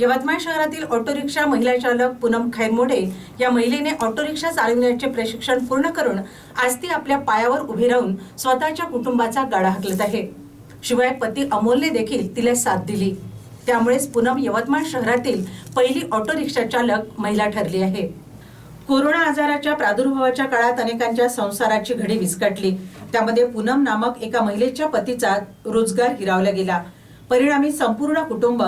यवतमाळ शहरातील auto rickshaw महिला चालक पूनम खैरमोडे या महिलेने ऑटो रिक्षा चालविण्याचे प्रशिक्षण पूर्ण करून आज ती आपल्या पायावर उभी राहून स्वतःच्या कुटुंबाचा गाडा हाकलत आहे. शिवाय पती अमोलने देखील तिला साथ दिली. त्यामुळेच पूनम यवतमाळ शहरातील पहिली ऑटो रिक्षा चालक महिला ठरली आहे. कोरोना आजाराच्या प्रादुर्भावाच्या काळात अनेकांच्या संसाराची घडी विस्कटली. त्यामध्ये पूनम नामक एका महिलेच्या पतीचा रोजगार हिरावला गेला. परिणामी संपूर्ण कुटुंब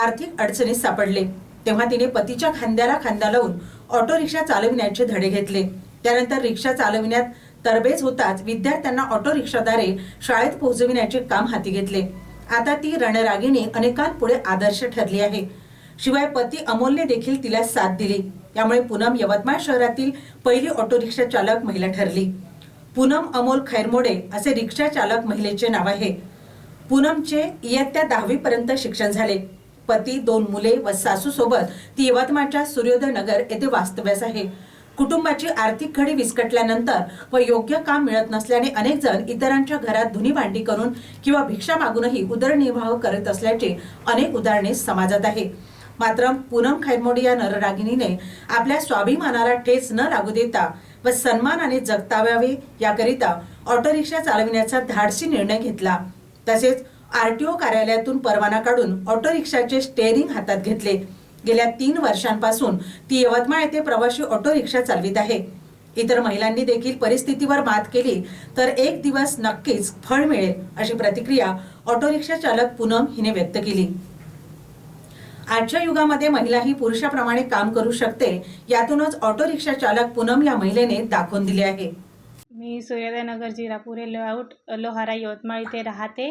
आर्थिक अडचणीत सापडले. तेव्हा तिने पतीच्या खांद्याला खांदा लावून ऑटो रिक्षा चालविण्याचे धडे घेतले. त्यानंतर रिक्षा चालविण्यात तरबेज होताच विद्यार्थ्यांना ऑटो रिक्षाद्वारे शाळेत पोहोचविण्याचे काम हाती घेतले. आता ती रणरागिणी अनेकांपुढे आदर्श ठरली आहे. शिवाय पती अमोलने देखील तिला साथ दिली. त्यामुळे पूनम यवतमाळ शहरातील पहिली ऑटो रिक्षा चालक महिला ठरली. पूनम अमोल खैरमोडे असे रिक्षा चालक महिलेचे नाव आहे. पूनमचे इयत्ता दहावीपर्यंत शिक्षण झाले. पती दोन मुले व सासू सोबत ती यवतमाळच्या सूर्योदय नगर येथे वास्तव्यास आहे. कुटुंबाची आर्थिक घडी विस्कटल्यानंतर व योग्य काम मिळत नसल्याने अनेक जण इतरांच्या घरात धुनी भांडी करून किंवा भिक्षा मागूनही उदरनिर्वाह करत असल्याचे अनेक उदाहरणे समाजात आहे. मात्र पूनम खैरमोडी या नररागिणीने आपल्या स्वाभिमानाला ठेच न लागू देता व सन्मानाने जगताव्यावे याकरिता ऑटो रिक्षा चालविण्याचा धाडसी निर्णय घेतला. तसेच आरटीओ कार्यालयातून परवाना काढून ऑटो रिक्षाचे स्टेअरिंग हातात घेतले. गेल्या तीन वर्षांपासून ती यवतमाळ येथे प्रवाशी ऑटो रिक्षा चालवित आहे. इतर महिलांनी देखील परिस्थितीवर मात केली तर एक दिवस नक्कीच फळ मिळेल अशी प्रतिक्रिया ऑटो रिक्षा चालक पूनम हिने व्यक्त केली. आजच्या युगामध्ये महिला ही पुरुषाप्रमाणे काम करू शकते यातूनच ऑटो रिक्षा चालक पूनम या महिलेने दाखवून दिले आहे. मी सूर्योदयनगर जिरापूर लेआउट लोहारा यवतमाळ इथे राहते.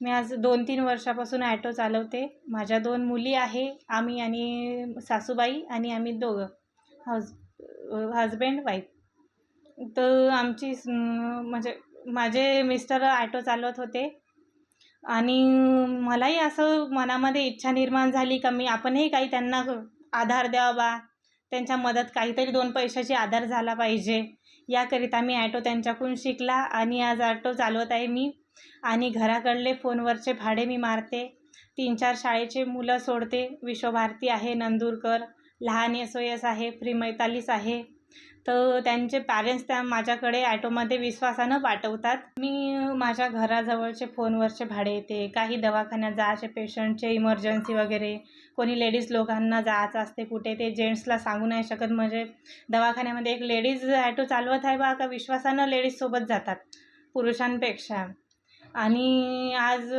मी आज दोन तीन वर्षापासून ॲटो चालवते. माझ्या दोन मुली आहे आम्ही आणि सासूबाई आणि आम्ही दोघं. हज हजबंड वाईफ तर आमची म्हणजे माझे मिस्टर ॲटो चालवत होते. आणि मलाही असं मनामध्ये इच्छा निर्माण झाली का मी आपणही काही त्यांना आधार द्यावा. बा त्यांच्या मदत काहीतरी दोन पैशाची आधार झाला पाहिजे. याकरिता मी ॲटो त्यांच्याकडून शिकला आणि आज ॲटो चालवत आहे मी. आणि घराकडले फोनवरचे भाडे मी मारते. तीन चार शाळेचे मुलं सोडते. विश्वभारती आहे नंदुरकर लहान एस ओ एस आहे फ्री मैतालीस आहे. तर त्यांचे पॅरेंट्स त्या माझ्याकडे ॲटोमध्ये विश्वासानं पाठवतात. मी माझ्या घराजवळचे फोनवरचे भाडे येते. काही दवाखान्यात जायचे पेशंटचे इमर्जन्सी वगैरे. कोणी लेडीज लोकांना जायचं असते कुठे ते जेंट्सला सांगू नाही शकत. म्हणजे दवाखान्यामध्ये एक लेडीज ॲटो चालवत आहे बा का? विश्वासानं लेडीजसोबत जातात. पुरुषांपेक्षा. आणि आज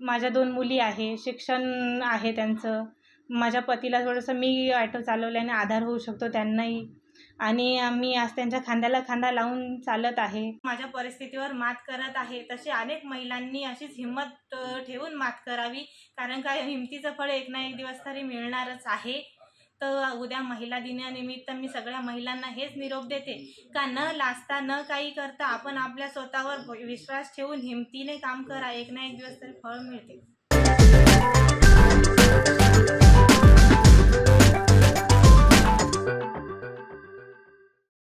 माझ्या दोन मुली आहे शिक्षण आहे त्यांचं. माझ्या पतीला थोडंसं मी ॲटो चालवल्याने आधार होऊ शकतो त्यांनाही. आणि आम्ही आज त्यांच्या खांद्याला खांदा लावून चालत आहे. माझ्या परिस्थितीवर मात करत आहे. तसे अनेक महिलांनी अशीच हिंमत ठेवून मात करावी. कारण काय हिमतीचं फळ एक ना एक दिवस तरी मिळणारच आहे. तर उद्या महिला दिनानिमित्त मी सगळ्या महिलांना हेच निरोप देते का न लाजता न काही करता आपण आपल्या स्वतःवर विश्वास ठेवून हिमतीने काम करा. एक ना एक दिवस तरी फळ मिळते.